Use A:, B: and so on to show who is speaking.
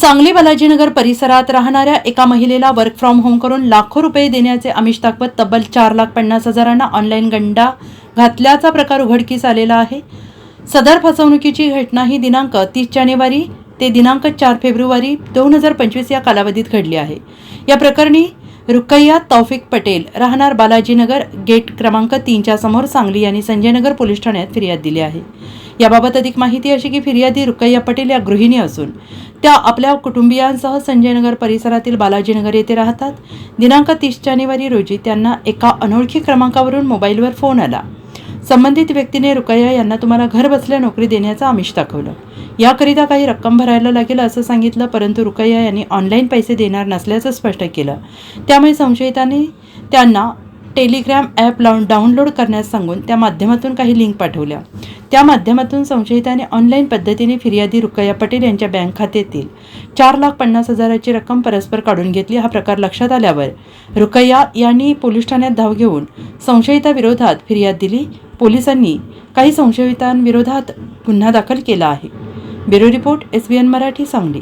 A: सांगली बालाजीनगर परिसरात राहणाऱ्या एका महिलेला वर्क फ्रॉम होम करून लाखो रुपये देण्याचे आमिष दाखवत तब्बल चार लाख पन्नास हजारांना ऑनलाईन गंडा घातल्याचा प्रकार उघडकीस आलेला आहे. सदर फसवणुकीची घटना ही दिनांक तीस जानेवारी ते दिनांक चार फेब्रुवारी दोन हजार पंचवीस या कालावधीत घडली आहे. या प्रकरणी रुकैया तौफिक पटेल राहणार बालाजीनगर गेट क्रमांक तीनच्या समोर सांगली यांनी संजयनगर पोलीस ठाण्यात फिर्याद दिली आहे. याबाबत अधिक माहिती अशी की फिर्यादी रुकैया पटेल या गृहिणी असून त्या आपल्या कुटुंबियांसह संजयनगर परिसरातील बालाजीनगर येथे राहतात. दिनांक तीस जानेवारी रोजी त्यांना एका अनोळखी क्रमांकावरून मोबाईलवर फोन आला. संबंधित व्यक्तीने रुकैया यांना तुम्हाला घर बसल्या नोकरी देण्याचं आमिष दाखवलं. याकरिता काही रक्कम भरायला लागेल असं सांगितलं परंतु रुकैया यांनी ऑनलाईन पैसे देणार नसल्याचं स्पष्ट केलं. त्यामुळे संशयितांनी त्यांना टेलिग्रॅम ॲप लावून डाउनलोड करण्यास सांगून त्या माध्यमातून काही लिंक पाठवल्या. त्या माध्यमातून संशयिताने ऑनलाईन पद्धतीने फिर्यादी रुकया पटेल यांच्या बँक खात्यातील चार लाख पन्नास हजाराची रक्कम परस्पर काढून घेतली हा प्रकार लक्षात आल्यावर रुकैया यांनी पोलीस ठाण्यात धाव घेऊन संशयिताविरोधात फिर्याद दिली. पोलिसांनी काही संशयितांविरोधात गुन्हा दाखल केला आहे. Bureau report S B N Marathi Sangli.